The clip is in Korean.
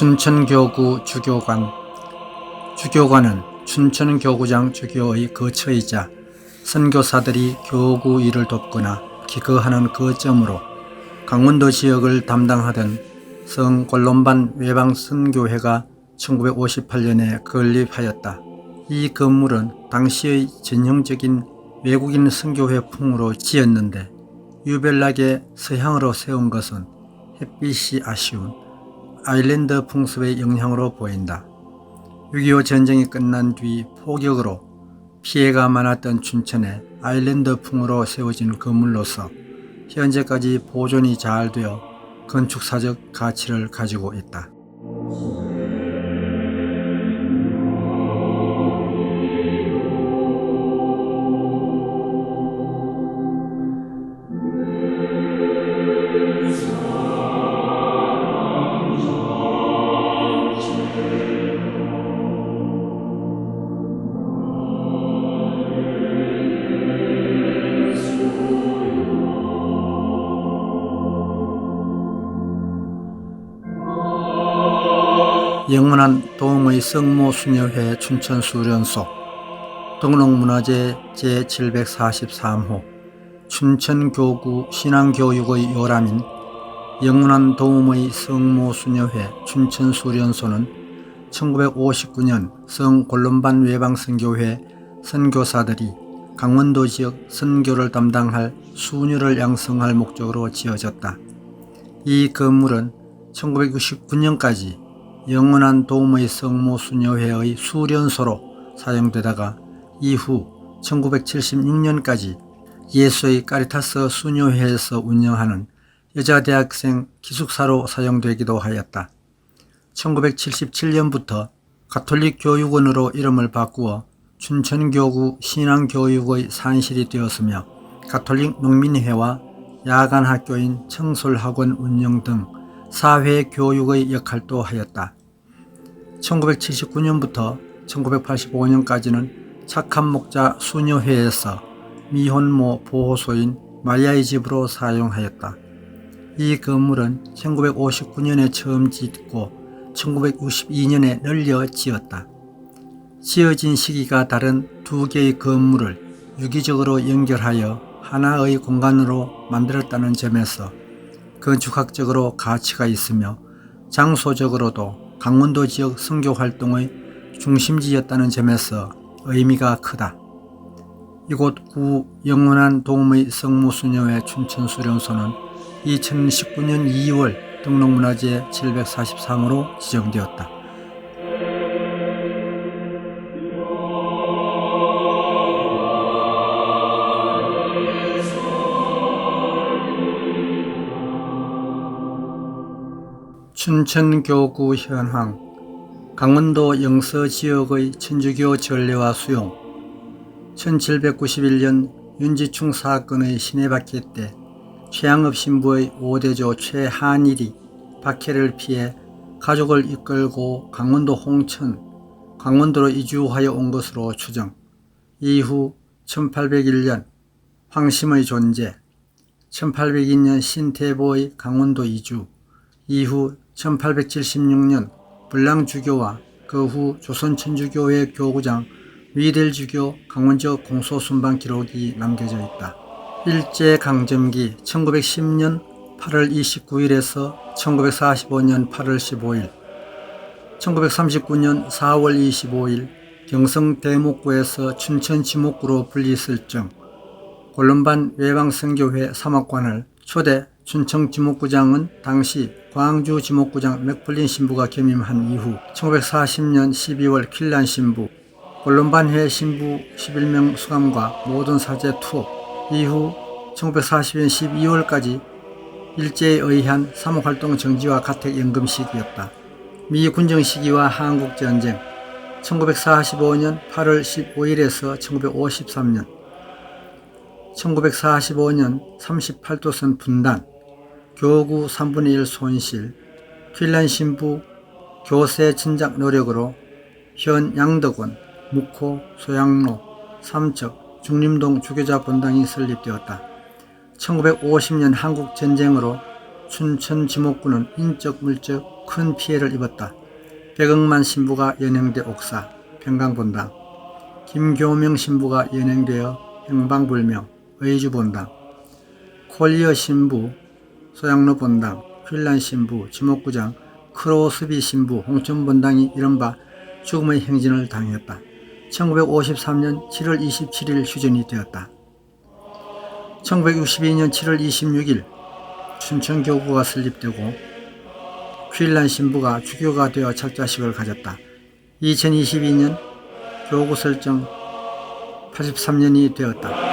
춘천교구 주교관 주교관은 춘천교구장 주교의 거처이자 선교사들이 교구 일을 돕거나 기거하는 거점으로 강원도 지역을 담당하던 성골론반 외방선교회가 1958년에 건립하였다. 이 건물은 당시의 전형적인 외국인 선교회풍으로 지었는데 유별나게 서향으로 세운 것은 햇빛이 아쉬운 아일랜드 풍습의 영향으로 보인다. 6.25 전쟁이 끝난 뒤 포격으로 피해가 많았던 춘천에 아일랜드 풍으로 세워진 건물로서 현재까지 보존이 잘 되어 건축사적 가치를 가지고 있다. 영원한 도움의 성모 수녀회 춘천 수련소 등록문화재 제743호 춘천교구 신앙교육의 요람인 영원한 도움의 성모 수녀회 춘천 수련소는 1959년 성골론반 외방선교회 선교사들이 강원도 지역 선교를 담당할 수녀를 양성할 목적으로 지어졌다. 이 건물은 1969년까지 영원한 도움의 성모 수녀회의 수련소로 사용되다가 이후 1976년까지 예수의 까리타스 수녀회에서 운영하는 여자대학생 기숙사로 사용되기도 하였다. 1977년부터 가톨릭 교육원으로 이름을 바꾸어 춘천교구 신앙교육의 산실이 되었으며 가톨릭 농민회와 야간학교인 청솔학원 운영 등 사회 교육의 역할도 하였다. 1979년부터 1985년까지는 착한 목자 수녀회에서 미혼모 보호소인 마리아의 집으로 사용하였다. 이 건물은 1959년에 처음 짓고 1962년에 늘려 지었다. 지어진 시기가 다른 두 개의 건물을 유기적으로 연결하여 하나의 공간으로 만들었다는 점에서 건축학적으로 가치가 있으며 장소적으로도 강원도 지역 선교 활동의 중심지였다는 점에서 의미가 크다. 이곳 구 영원한 도움의 성모수녀회 춘천수련소는 2019년 2월 등록문화재 743호로 지정되었다. 춘천교구 현황 강원도 영서 지역의 천주교 전례와 수용 1791년 윤지충 사건의 시내박해 때 최양업 신부의 5대조 최한일이 박해를 피해 가족을 이끌고 강원도 홍천, 강원도로 이주하여 온 것으로 추정. 이후 1801년 황심의 존재, 1802년 신태보의 강원도 이주, 이후 1876년 불랑주교와 그 후 조선천주교회 교구장 위델주교 강원지역 공소순방 기록이 남겨져 있다. 일제강점기 1910년 8월 29일에서 1945년 8월 15일 1939년 4월 25일 경성 대목구에서 춘천 지목구로 분리했을 정 골론반 외방선교회 사목관을 초대 춘청 지목구장은 당시 광주 지목구장 맥플린 신부가 겸임한 이후 1940년 12월 킬란 신부, 골론반회 신부 11명 수감과 모든 사제 투옥, 이후 1940년 12월까지 일제에 의한 사목활동 정지와 가택연금 시기였다. 미 군정 시기와 한국전쟁 1945년 8월 15일에서 1953년 1945년 38도선 분단 교구 3분의 1 손실 핀란 신부 교세 진작 노력으로 현 양덕원, 묵호, 소양로, 삼척, 중림동 주교자 본당이 설립되었다. 1950년 한국 전쟁으로 춘천 지목구는 인적 물적 큰 피해를 입었다. 백억만 신부가 연행돼 옥사, 평강본당, 김교명 신부가 연행되어 행방불명, 의주본당, 콜리어 신부, 소양로 본당, 휠란 신부, 지목구장, 크로스비 신부, 홍천 본당이 이른바 죽음의 행진을 당했다. 1953년 7월 27일 휴전이 되었다. 1962년 7월 26일 춘천교구가 설립되고 휠란 신부가 주교가 되어 착자식을 가졌다. 2022년 교구 설정 83년이 되었다.